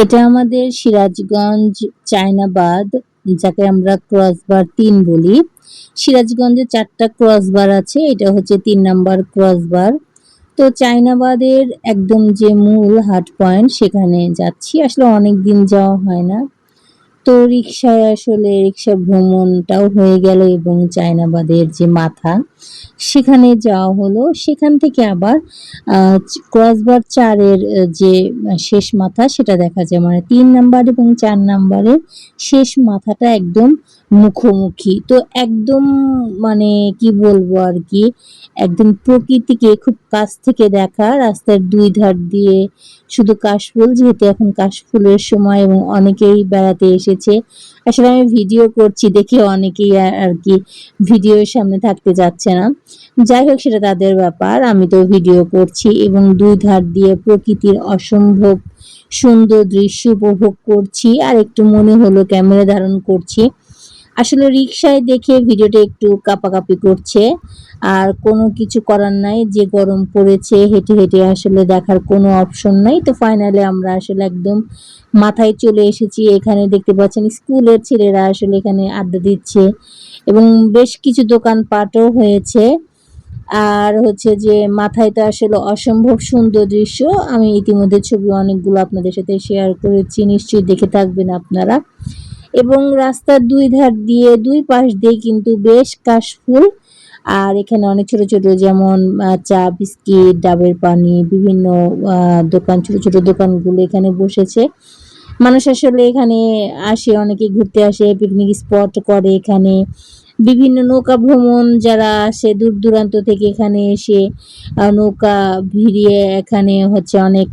এটা আমাদের সিরাজগঞ্জ, চায়নাবাদ, যাকে আমরা ক্রসবার তিন বলি। সিরাজগঞ্জে চারটা ক্রসবার আছে, এটা হচ্ছে তিন নাম্বার ক্রসবার তো চায়নাবাদের একদম যে মূল হাট পয়েন্ট সেখানে যাচ্ছি। আসলে অনেক দিন যাওয়া হয় না। তো রিক্সায় আসলে রিক্সা ভ্রমণটাও হয়ে গেল এবং চায়নাবাদের যে মাথা, সেখানে যাওয়া হলো। সেখান থেকে আবার ক্রসবার চারের যে শেষ মাথা, সেটা দেখা যায়। মানে তিন নাম্বার এবং চার নাম্বারের শেষ মাথাটা একদম মুখোমুখি। তো একদম মানে কি বলব আর কি, একদম প্রকৃতিকে খুব কাছ থেকে দেখা, রাস্তার দুই ধার দিয়ে শুধু কাশফুল, যেহেতু এখন কাশফুলের সময় এবং অনেকেই বেড়াতে এসেছে। আসলে আমি ভিডিও করছি দেখে অনেকেই আর কি ভিডিওর সামনে থাকতে যাচ্ছে না। যাই হোক, সেটা তাদের ব্যাপার, আমি তো ভিডিও করছি এবং দুই ধার দিয়ে প্রকৃতির অসম্ভব সুন্দর দৃশ্য উপভোগ করছি। আর একটু মনে হলো, ক্যামেরা ধারণ করছি। আসলে রিক্সায় দেখে ভিডিওটা একটু কাপাকাপি করছে। আর কোনো কিছু করার নাই, যে গরম পড়েছে, হেঁটে হেঁটে আসলে দেখার কোনো অপশন নাই। তো ফাইনালে আমরা আসলে একদম মাথায় চলে এসেছি। এখানে দেখতে পাচ্ছেন স্কুলের ছেলেরা আসলে এখানে আড্ডা দিচ্ছে এবং বেশ কিছু দোকানপাটও হয়েছে। আর হচ্ছে যে মাথায় তো আসলে অসম্ভব সুন্দর দৃশ্য। আমি ইতিমধ্যে ছবি অনেকগুলো আপনাদের সাথে শেয়ার করেছি। নিশ্চয়ই দেখে থাকবেন আপনারা। এবং রাস্তার দুই ধার দিয়ে দুই পাশ দিয়ে কিন্তু বেশ কাশফুল। আর এখানে অনেক ছোট ছোট যেমন চা, বিস্কিট, ডাবের পানি, বিভিন্ন দোকান, ছোট ছোট দোকানগুলো এখানে বসেছে। মানুষ আসলে এখানে আসে, অনেকে ঘুরতে আসে পিকনিক স্পট করে এখানে। বিভিন্ন নৌকা ভ্রমণ যারা আসে দূর দূরান্ত থেকে এখানে এসে নৌকা ভিড়িয়ে এখানে হচ্ছে অনেক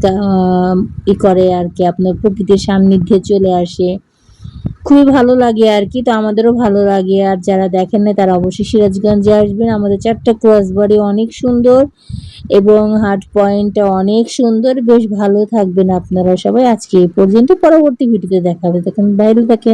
ই করে আর কি, আপনার প্রকৃতির সান্নিধ্যে চলে আসে। খুবই ভালো লাগে আর কি, তো আমাদেরও ভালো লাগে। আর যারা দেখেন না তারা অবশ্যই সিরাজগঞ্জে আসবেন। আমাদের চারটা ক্রসবাড়ি অনেক সুন্দর এবং হাট পয়েন্টটা অনেক সুন্দর। বেশ ভালো থাকবেন আপনারা সবাই। আজকে এই পর্যন্ত। পরবর্তী ভিডিওতে দেখাবে দেখেন বাইরে দেখেন